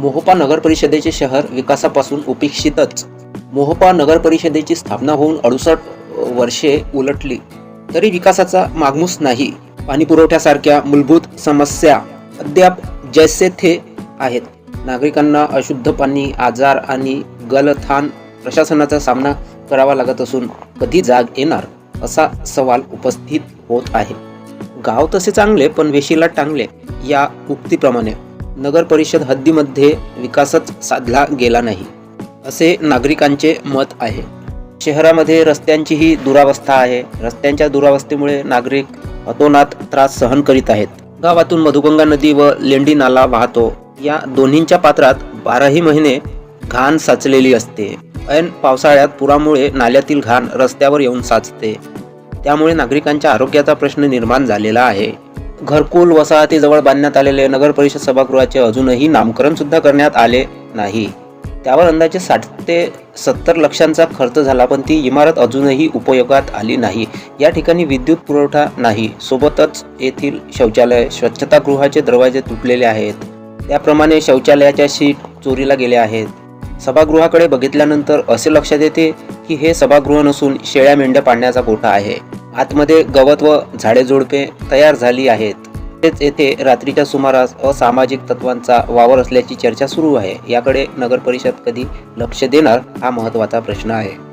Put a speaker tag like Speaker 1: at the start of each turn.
Speaker 1: मोहोपा नगर परिषदेचे शहर विकासापासून उपेक्षितच. मोहोपा नगर परिषदेची स्थापना होऊन अडुसष्ट वर्षे उलटली. तरी विकासाचा मागमूस नाही. पाणी पुरवठ्यासारख्या मूलभूत समस्या अद्याप जैसे थे आहेत. नागरिकांना अशुद्ध पाणी आजार आणि गलथान प्रशासनाचा सामना करावा लागत असून कधी जाग येणार असा सवाल उपस्थित होत आहे. गाव तसे चांगले पण वेशीला टांगले या उक्तीप्रमाणे. नगर परिषद हद्दीमध्ये विकासच साधला गेला नाही असे नागरिकांचे मत आहे. शहरामध्ये रस्त्यांचीही दुरावस्था आहे. रस्त्यांच्या दुरावस्थेमुळे नागरिक अतोनात त्रास सहन करीत आहेत. गावातून मधुगंगा नदी व लेंडी नाला वाहतो. या दोन्हींच्या पात्रात बाराही महिने घाण साचलेली असते. ऐन पावसाळ्यात पुरामुळे नाल्यातील घाण रस्त्यावर येऊन साचते. त्यामुळे नागरिकांच्या आरोग्याचा प्रश्न निर्माण झालेला आहे. घरकुल वसाहतीजवळ बांधण्यात आलेले नगर परिषद सभागृहाचे अजूनही नामकरण सुद्धा करण्यात आले नाही. त्यावर अंदाजे साठ ते सत्तर लक्षांचा खर्च झाला पण ती इमारत अजूनही उपयोगात आली नाही. या ठिकाणी विद्युत पुरवठा नाही. सोबतच येथील शौचालय स्वच्छतागृहाचे दरवाजे तुटलेले आहेत. त्याप्रमाणे शौचालयाच्या शीट चोरीला गेल्या आहेत. सभागृहाकडे बघितल्यानंतर असे लक्षात येते की हे सभागृह नसून शेळ्या मेंढ्या पाडण्याचा कोठा आहे. आतमध्ये गवत व झाडे झुडपे तयार झाली आहेत. तेच येथे रात्रीच्या सुमारास असामाजिक तत्वांचा वावर असल्याची चर्चा सुरू आहे. याकडे नगर परिषद कधी लक्ष देणार हा महत्त्वाचा प्रश्न आहे.